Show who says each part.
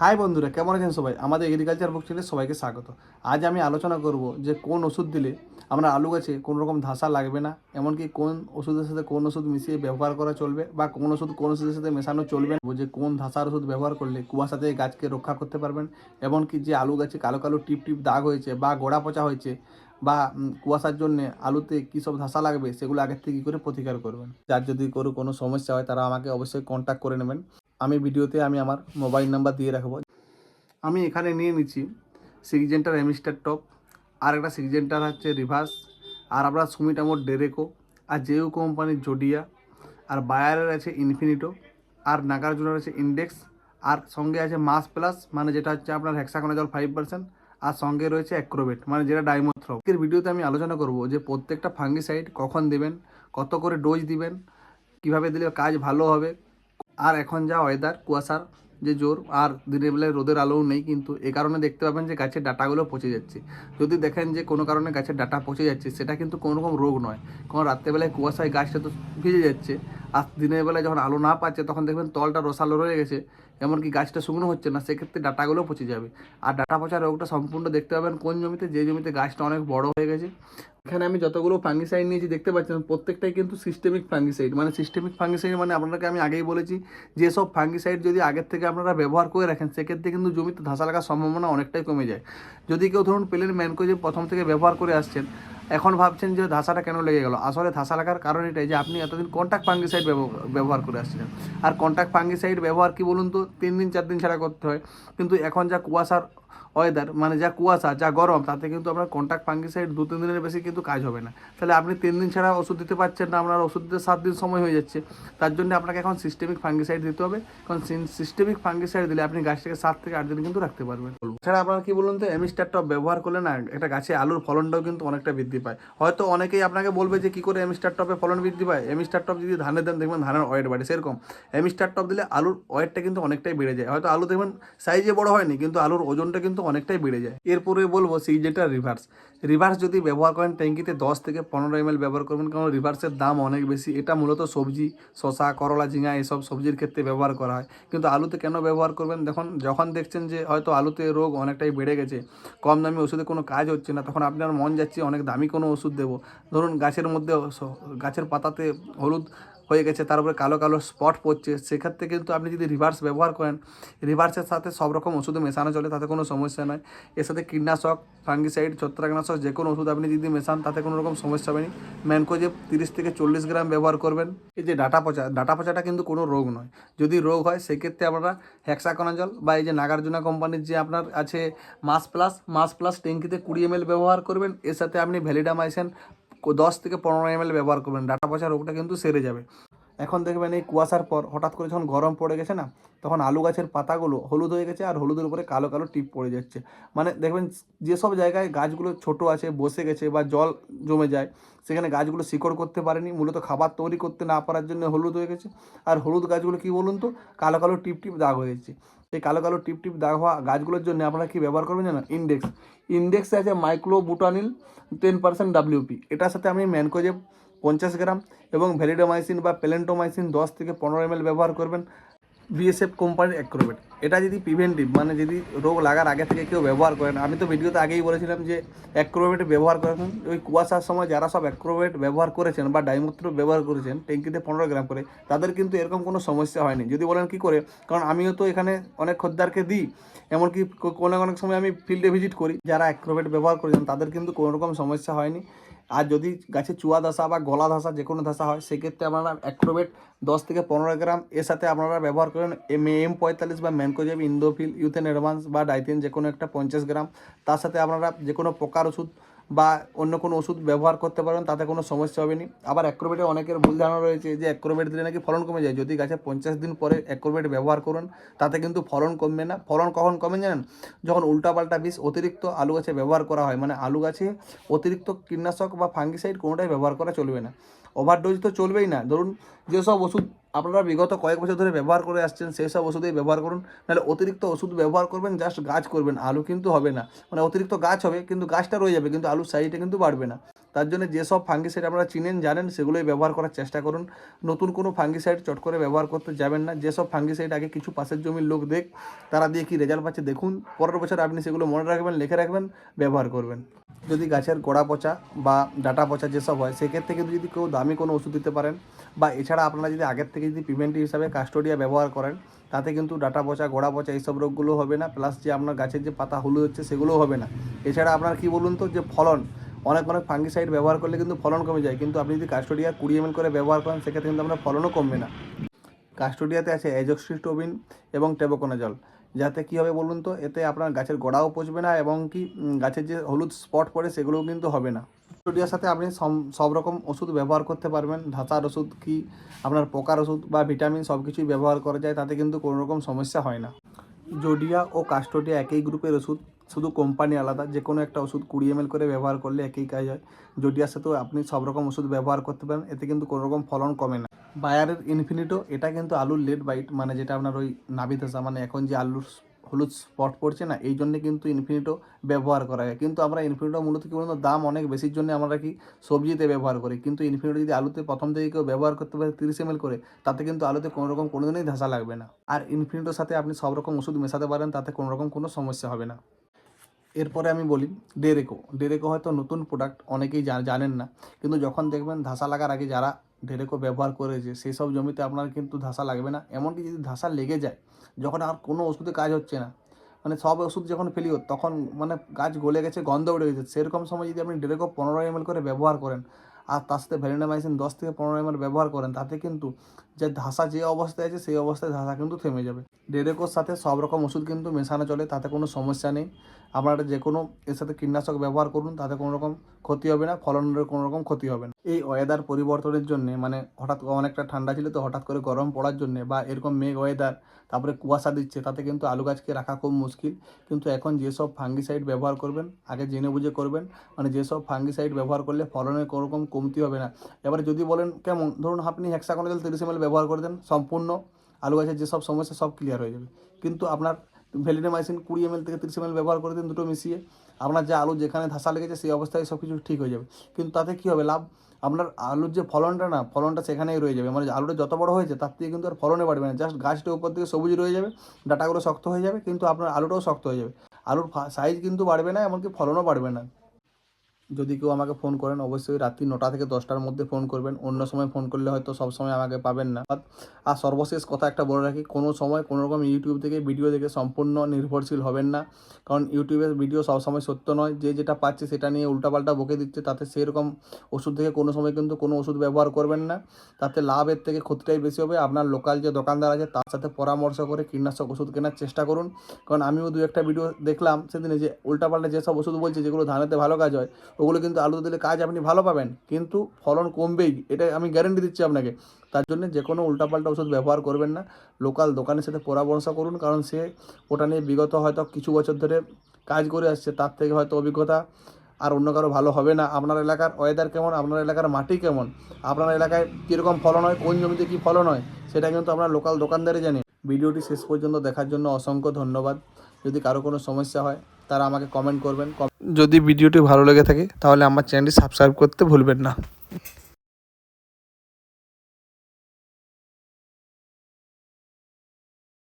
Speaker 1: High বন্ধুরা, কেমন আছেন সবাই? আমাদের এগ্রিকালচার বুক চ্যানেলে সবাইকে স্বাগত। আজ আমি আলোচনা করব যে কোন ওষুধ দিলে আমরা আলু গাছে কোনো রকম ধাসা লাগবে না, এমনকি কোন ওষুধের সাথে কোন ওষুধ মিশিয়ে ব্যবহার করা চলবে বা কোন ওষুধ কোন ওষুধের সাথে মেশানো চলবে না। যে কোন ধাসার ওষুধ ব্যবহার করলে কুয়াশা থেকে গাছকে রক্ষা করতে পারবেন, এমনকি যে আলু গাছে কালো কালো টিপ টিপ দাগ হয়েছে বা গোড়া পচা হয়েছে বা কুয়াশার জন্য আলুতে কী সব ধাসা লাগবে সেগুলো আগের থেকে কী করে প্রতিকার করবেন? যার যদি কোনো কোনো সমস্যা হয় তারা আমাকে অবশ্যই কন্ট্যাক্ট করে নেবেন। আমি ভিডিওতে আমি আমার মোবাইল নাম্বার দিয়ে রাখব। আমি এখানে নিয়ে নিচ্ছি সিগজেন্টার এমিস্টার টপ, আর একটা সিগজেন্টার হচ্ছে রিভার্স, আর আমরা সুমিটামোর ডেরেকো, আর জেউ কোম্পানির জোডিয়া, আর বায়ারের আছে ইনফিনিটো, আর নাগার্জুনের আছে ইন্ডেক্স, আর সঙ্গে আছে মাস প্লাস মানে যেটা হচ্ছে আপনার হেক্সাকোনাজল ফাইভ পার্সেন্ট আর সঙ্গে রয়েছে অ্যাক্রোবেট মানে যেটা ডাইমোথ্রপ এর ভিডিওতে আমি আলোচনা করব যে প্রত্যেকটা ফাঙ্গিসাইড কখন দেবেন, কত করে ডোজ দিবেন, কীভাবে দিলে কাজ ভালো হবে আর এখন যা ওয়েদার কুয়াশার যে জোর, আর দিনের বেলায় রোদের আলোও নেই, কিন্তু এ কারণে দেখতে পাবেন যে গাছের ডাটাগুলো পচে যাচ্ছে। যদি দেখেন যে কোনো কারণে গাছের ডাটা পচে যাচ্ছে, সেটা কিন্তু কোনো রকম রোগ নয়। কারণ রাত্রেবেলায় কুয়াশায় গাছটা তো ভিজে যাচ্ছে। আর দিনের বেলায় যখন আলো না পাচ্ছে, তখন দেখবেন তলটা রসালো রয়ে গেছে। এমনকি গাছটা শুকনো হচ্ছে না, সেক্ষেত্রে ডাটাগুলো পচে যাবে। আর ডাটা পচা রোগটা সম্পূর্ণ দেখতে পাবেন কোন জমিতে, যে জমিতে গাছটা অনেক বড় হয়ে গেছে। এখানে আমি যতগুলো ফাঙ্গিসাইড নিয়েছি, দেখতে পাচ্ছেন প্রত্যেকটাই কিন্তু সিস্টেমিক ফাঙ্গিসাইড মানে সিস্টেমিক ফাঙ্গিসাইড মানে আপনাকে আমি আগেই বলেছি যেসব ফাঙ্গিসাইড যদি আগের থেকে আপনারা ব্যবহার করে রাখেন, সেক্ষেত্রে কিন্তু জমিতে ধাসা লাগার সম্ভাবনা অনেকটাই কমে যায়। যদি কেউ ধরুন প্লেন ম্যানকো যে প্রথম থেকে ব্যবহার করে আসছেন এখন ভাবছেন যে ধাসাটা কেন লেগে গেল? আসলে ধাসা লাগার কারণ এটাই যে আপনি এতদিন কন্ট্যাক্ট ফাঙ্গিসাইড ব্যবহার করে আসছিলেন। আর কন্ট্যাক্ট ফাঙ্গিসাইড ব্যবহার কি বলুন তো? তিন দিন, চার দিন ছাড়া করতে হয়। কিন্তু এখন যা কুয়াশার ওয়েদার মানে যা কুয়াশা, যা গরম, তাতে কিন্তু আপনার কন্ট্যাক্ট ফাঙ্গিসাইড দু, তিন দিনের বেশি কিন্তু কাজ হবে না। তাহলে আপনি তিন দিন ছাড়া ওষুধ দিতে পারছেন না, আপনার ওষুধ দিতে সাত দিন সময় হয়ে যাচ্ছে। তার জন্য আপনাকে এখন সিস্টেমিক ফাঙ্গিসাইড দিতে হবে। কারণ সিস্টেমিক ফাঙ্গিসাইড দিলে আপনি গাছটাকে সাত থেকে আট দিন কিন্তু রাখতে পারবেন। এছাড়া আপনার কি বলুন তো এমিস্টার টপ ব্যবহার করলে না, একটা গাছে আলুর ফলনটাও কিন্তু অনেকটা বৃদ্ধি পায়। হয়তো অনেকেই আপনাকে বলবে যে, কি করে এমিস্টার টপে ফলন বৃদ্ধি পায়? এমিস্টার টপ যদি ধানে দেন, দেখবেন ধানের ওয়েট বাড়ে, সেরকম। এমিস্টার টপ দিলে আলুর ওয়েটটা কিন্তু অনেকটাই বেড়ে যায়। হয়তো আলু দেখবেন সাইজে বড় হয়নি, কিন্তু আলুর ওজনটা কিন্তু অনেকটাই বেড়ে যায়। এরপরে বলব যেটা রিভার্স রিভার্স যদি ব্যবহার করেন, ট্যাঙ্কিতে দশ থেকে পনেরো এম ব্যবহার করবেন, কারণ রিভার্সের দাম অনেক বেশি। এটা মূলত সবজি শশা করলা, ঝিঙা এসব সবজির ক্ষেত্রে ব্যবহার করা হয়। কিন্তু আলুতে কেন ব্যবহার করবেন? দেখুন, যখন দেখছেন যে হয়তো আলুতে রোগ অনেকটাই বেড়ে গেছে, কম দামি ওষুধে কোনো কাজ হচ্ছে না, তখন আপনার মন যাচ্ছে অনেক দামি কোনো ওষুধ দেবো। ধরুন গাছের মধ্যে গাছের পাতাতে হলুদ হয়ে গেছে, তার উপরে কালো কালো স্পট পড়ছে। সেক্ষেত্রে কিন্তু আপনি যদি রিভার্স ব্যবহার করেন রিভার্সের সাথে সব রকম ওষুধ মেশানো চলে, তাতে কোনো সমস্যা নয় এর সাথে কীটনাশক ফাঙ্গিসাইড ছত্রাকনাশক, যে কোনো ওষুধ আপনি যদি মেশান, তাতে কোনো রকম সমস্যা হবে না। ম্যানকো যে তিরিশ থেকে চল্লিশ গ্রাম ব্যবহার করবেন। এই যে ডাটা পচা, ডাটা পচাটা কিন্তু কোনো রোগ নয়। যদি রোগ হয়, সেক্ষেত্রে আপনারা হ্যাক্সাকোনাজল বা এই যে নাগার্জুনা কোম্পানির যে আপনার আছে মাস প্লাস মাস প্লাস ট্যাঙ্কিতে কুড়ি এম ব্যবহার করবেন। এর সাথে আপনি ভ্যালিডামাইসেন দশ থেকে পনেরো এম ব্যবহার করবেন। ডাটা পচা রোগটা কিন্তু সেরে যাবে। এখন দেখবেন এই কুয়াশার পর হঠাৎ করে যখন গরম পড়ে গেছে না, তখন আলু গাছের পাতাগুলো হলুদ হয়ে গেছে আর হলুদের উপরে কালো কালো টিপ পড়ে যাচ্ছে। মানে দেখবেন যেসব জায়গায় গাছগুলো ছোট আছে, বসে গেছে বা জল জমে যায়, সেখানে গাছগুলো শিকড় করতে পারেনি। মূলত খাবার তৈরি করতে না পারার জন্য হলুদ হয়ে গেছে। আর হলুদ গাছগুলো কি বলুন তো? কালো কালো টিপ টিপ দাগ হয়েছে এই কালো কালো টিপ টিপ দাগ হওয়া গাছগুলোর জন্য আপনারা কি ব্যবহার করবেন জানেন? ইন্ডেক্স ইন্ডেক্সে আছে myclobutanil ten percent WP এটার সাথে আপনি ম্যানকোজেব পঞ্চাশ গ্রাম এবং ভ্যালিডোমাইসিন বা প্যালেন্টোমাইসিন দশ থেকে পনেরো এম ব্যবহার করবেন, বিএসএফ কোম্পানির অ্যাক্রোবেট। এটা যদি প্রিভেন্টিভ মানে যদি রোগ লাগার আগে থেকে কেউ ব্যবহার করেন আমি তো ভিডিওতে আগেই বলেছিলাম যে অ্যাক্রোবেট ব্যবহার করেন। ওই কুয়াশার সময় যারা সব অ্যাক্রোবেট ব্যবহার করেছেন বা ডাইমূত্র ব্যবহার করেছেন, ট্যাঙ্কিতে পনেরো গ্রাম করে, তাদের কিন্তু এরকম কোনো সমস্যা হয়নি। যদি বলেন কি করে? কারণ আমিও তো এখানে অনেক খদ্দারকে দিই, এমনকি কোনো অনেক সময় আমি ফিল্ডে ভিজিট করি। যারা অ্যাক্রোবেট ব্যবহার করেছেন, তাদের কিন্তু কোনো রকম সমস্যা হয়নি। আর যদি গাছে চুয়া ধসা বা গলা ধসা যে কোনো ধসা হয়, সেক্ষেত্রে আপনারা অ্যাক্রোবেট দশ থেকে পনেরো গ্রাম, এর সাথে আপনারা ব্যবহার করেন এম এম পঁয়তাল্লিশ বা ম্যানকোজেব ইন্দোফিল, ইউথেন অ্যাডভান্স বা ডাইথেন যে কোনো একটা পঞ্চাশ গ্রাম। তার সাথে আপনারা যে কোনো পোকার ওষুধ বা অন্য কোনো ওষুধ ব্যবহার করতে পারেন, তাতে কোনো সমস্যা হবে না। আবার অ্যাক্রোবেটে অনেকের ভুল ধারণা রয়েছে যে অ্যাক্রোবেট দিলে নাকি ফলন কমে যায়। যদি গাছে পঞ্চাশ দিন পরে অ্যাক্রোবেট ব্যবহার করুন, তাতে কিন্তু ফলন কমবে না। ফলন কখন কমে জানেন? যখন উল্টাপাল্টা বিষ, অতিরিক্ত আলু গাছে ব্যবহার করা হয়। মানে আলু গাছে অতিরিক্ত কীটনাশক বা ফাঙ্গিসাইড কোনোটাই ব্যবহার করা চলবে না। ওভারডোজ তো চলবেই না। ধরুন, যেসব ওষুধ আপনারা বিগত কয়েক বছর ধরে ব্যবহার করে আসছেন, সেই সব ওষুধেই ব্যবহার করুন। নাহলে অতিরিক্ত ওষুধ ব্যবহার করবেন, জাস্ট গাছ করবেন, আলু কিন্তু হবে না। মানে অতিরিক্ত গাছ হবে, কিন্তু গাছটা রয়ে যাবে, কিন্তু আলুর সাইজটা কিন্তু বাড়বে না। তার জন্য যেসব ফাঙ্গিসাইড আপনারা চিনেন, জানেন, সেগুলোই ব্যবহার করার চেষ্টা করুন। নতুন কোনো ফাঙ্গিসাইড চট করে ব্যবহার করতে যাবেন না। যেসব ফাঙ্গিসাইড আগে কিছু পাশের জমির লোক দেখ, তারা দিয়ে কি রেজাল্ট পাচ্ছে দেখুন। পরের বছর আপনি সেগুলো মনে রাখবেন, লিখে রাখবেন, ব্যবহার করবেন। যদি গাছের গোড়া পচা বা ডাটা পচা যেসব হয়, সেক্ষেত্রে কিন্তু যদি কেউ দামি কোনো ওষুধ দিতে পারেন বা এছাড়া আপনারা যদি আগের থেকে যদি প্রিভেন্টিভ হিসাবে কাস্টোডিয়া ব্যবহার করেন, তাতে কিন্তু ডাটা পচা, গোড়া পচা এইসব রোগগুলো হবে না। প্লাস যে আপনার গাছের যে পাতা হলুদ হচ্ছে, সেগুলোও হবে না। এছাড়া আপনার কি বলুন তো, যে ফলন অনেক অনেক ফাঙ্গিসাইড ব্যবহার করলে কিন্তু ফলন কমে যায়। কিন্তু আপনি যদি কাস্টোডিয়া কুড়ি এমএল করে ব্যবহার করেন, সেক্ষেত্রে কিন্তু আপনার ফলনও কমবে না। কাস্টোডিয়াতে আছে অ্যাজক্সিস্টোবিন এবং টেবোকোনাজল যাতে কী হবে বলুন তো, এতে আপনার গাছের গোড়াও পচবে না এবং কি গাছের যে হলুদ স্পট পড়ে সেগুলোও কিন্তু হবে না। কাস্টোডিয়ার সাথে আপনি সব রকম ওষুধ ব্যবহার করতে পারবেন। ধাতার ওষুধ কি, আপনার পোকার ওষুধ বা ভিটামিন সব কিছুই ব্যবহার করা যায়, তাতে কিন্তু কোনো রকম সমস্যা হয় না। জোডিয়া ও কাস্টোডিয়া একই গ্রুপের ওষুধ। শুধু কোম্পানি আলাদা, যে কোনো একটা ওষুধ কুড়ি এম করে ব্যবহার করলে একই কাজ হয়। জোডিয়ার সাথেও আপনি সব রকম ওষুধ ব্যবহার করতে পারেন, এতে কিন্তু কোনো রকম ফলন কমে না। বায়ারের ইনফিনিটো এটা কিন্তু আলুর লেট বাইট মানে যেটা আপনার ওই নাভি ধসা মানে এখন যে আলুর হলুদ স্পট পড়ছে না, এই জন্যে কিন্তু ইনফিনিটো ব্যবহার করা হয়। কিন্তু আমরা ইনফিনিটো মূলত কি বলুন দাম অনেক বেশির জন্য আমরা কি সবজিতে ব্যবহার করি। কিন্তু ইনফিনিটো যদি আলুতে প্রথম থেকে কেউ ব্যবহার করতে পারে তিরিশ এম করে, তাতে কিন্তু আলুতে কোনো রকম কোনো দিনই ধসা লাগবে না। আর ইনফিনিটোর সাথে আপনি সব রকম ওষুধ মেশাতে পারেন, তাতে কোনো রকম কোনো সমস্যা হবে না। এরপরে আমি বলি ডেরেকো ডেরেকো হয়তো নতুন প্রোডাক্ট অনেকেই জানেন না। কিন্তু যখন দেখবেন ধাসা লাগার আগে যারা ডেরেকো ব্যবহার করেছে সেই সব জমিতে আপনার কিন্তু ধাসা লাগবে না। এমনকি যদি ধাসা লেগে যায়, যখন আর কোনো ওষুধে কাজ হচ্ছে না মানে সব ওষুধ যখন ফেলিও তখন মানে গাছ গলে গেছে, গন্ধ উঠে গেছে। সেরকম সময় যদি আপনি ডেরেকো পনেরো এম করে ব্যবহার করেন, আর তার সাথে ভ্যালিনামাইসিন দশ থেকে পনেরো এম ব্যবহার করেন, তাতে কিন্তু যে ধাসা যে অবস্থায় আছে, সেই অবস্থায় ধাসা কিন্তু থেমে যাবে। ডেরেকোর সাথে সব রকম ওষুধ কিন্তু মেশানো চলে, তাতে কোনো সমস্যা নেই। আপনারা যে কোনো এর সাথে কীটনাশক ব্যবহার করুন, তাতে কোনো রকম ক্ষতি হবে না, ফলনের কোনো রকম ক্ষতি হবে না। এই ওয়েদার পরিবর্তনের জন্য মানে হঠাৎ অনেকটা ঠান্ডা ছিল তো হঠাৎ করে গরম পড়ার জন্য বা এরকম মেঘ ওয়েদার তারপরে কুয়াশা দিচ্ছে, তাতে কিন্তু আলু গাছকে রাখা খুব মুশকিল। কিন্তু এখন যেসব ফাঙ্গিসাইড ব্যবহার করবেন, আগে জেনে বুঝে করবেন মানে যেসব ফাঙ্গিসাইড ব্যবহার করলে ফলনের কোনো রকম কমতি হবে না। এবারে যদি বলেন কেমন, ধরুন আপনি হেক্সাকোনাজল তিরিশ এম ব্যবহার করে দেন, সম্পূর্ণ আলু গাছের যেসব সমস্যা, সব ক্লিয়ার হয়ে যাবে। কিন্তু আপনার ভ্যালিনামাইসিন কুড়ি এম থেকে তিরিশ এম ব্যবহার করে দিন দুটো মিশিয়ে, আপনার যে আলু যেখানে ধাসা লেগেছে সেই অবস্থায় সব কিছু ঠিক হয়ে যাবে। কিন্তু তাতে কী হবে, লাভ? আপনার আলুর যে ফলনটা না, ফলনটা সেখানেই রয়ে যাবে। মানে আলুটা যত বড় হয়েছে, তার থেকে কিন্তু আর ফলনে বাড়বে না। জাস্ট গাছটা উপর থেকে সবুজ রয়ে যাবে, ডাটাগুলো শক্ত হয়ে যাবে, কিন্তু আপনার আলুটাও শক্ত হয়ে যাবে। আলুর সাইজ কিন্তু বাড়বে না, এমনকি ফলনও বাড়বে না। যদি কেউ আমাকে ফোন করেন, অবশ্যই রাত্রি নটা থেকে দশটার মধ্যে ফোন করবেন। অন্য সময় ফোন করলে হয়তো সব সময় আমাকে পাবেন না। আর সর্বশেষ কথা একটা বলে রাখি, কোনো সময় কোনো রকম ইউটিউব থেকে ভিডিও দেখে সম্পূর্ণ নির্ভরশীল হবেন না। কারণ ইউটিউবের ভিডিও সবসময় সত্য নয়। যে যেটা পাচ্ছে সেটা নিয়ে উল্টাপাল্টা বকে দিচ্ছে, তাতে সেরকম ওষুধ থেকে কোনো সময় কিন্তু কোনো ওষুধ ব্যবহার করবেন না। তাতে লাভের থেকে ক্ষতিটাই বেশি হবে। আপনার লোকাল যে দোকানদার আছে, তার সাথে পরামর্শ করে কীটনাশক ওষুধ কেনার চেষ্টা করুন। কারণ আমিও দু একটা ভিডিও দেখলাম সেদিনে যে উল্টাপাল্টা যেসব ওষুধ বলছে, যেগুলো ধানেতে ভালো কাজ হয় ওগুলো কিন্তু আলুতে দিলে কাজ আপনি ভালো পাবেন। কিন্তু ফলন কমবেই এটা আমি গ্যারেন্টি দিচ্ছি আপনাকে। তার জন্য যে কোনো উল্টাপাল্টা ওষুধ ব্যবহার করবেন না। লোকাল দোকানের সাথে পরামর্শ করুন, কারণ সে ওটা নিয়ে বিগত হয়তো কিছু বছর ধরে কাজ করে আসছে। তার থেকে হয়তো অভিজ্ঞতা আর অন্য কারও ভালো হবে না। আপনার এলাকার ওয়েদার কেমন? আপনার এলাকার মাটি কেমন? আপনার এলাকায় কীরকম ফলন হয়? কোন জমিতে কী ফলন হয়? সেটা কিন্তু আপনার লোকাল দোকানদারে জানে। ভিডিওটি শেষ পর্যন্ত দেখার জন্য অসংখ্য ধন্যবাদ। যদি কারও কোনো সমস্যা হয় তারা আমাকে কমেন্ট করবেন যদি ভিডিওটি ভালো লেগে থাকে, তাহলে আমার চ্যানেলটি সাবস্ক্রাইব করতে ভুলবেন না।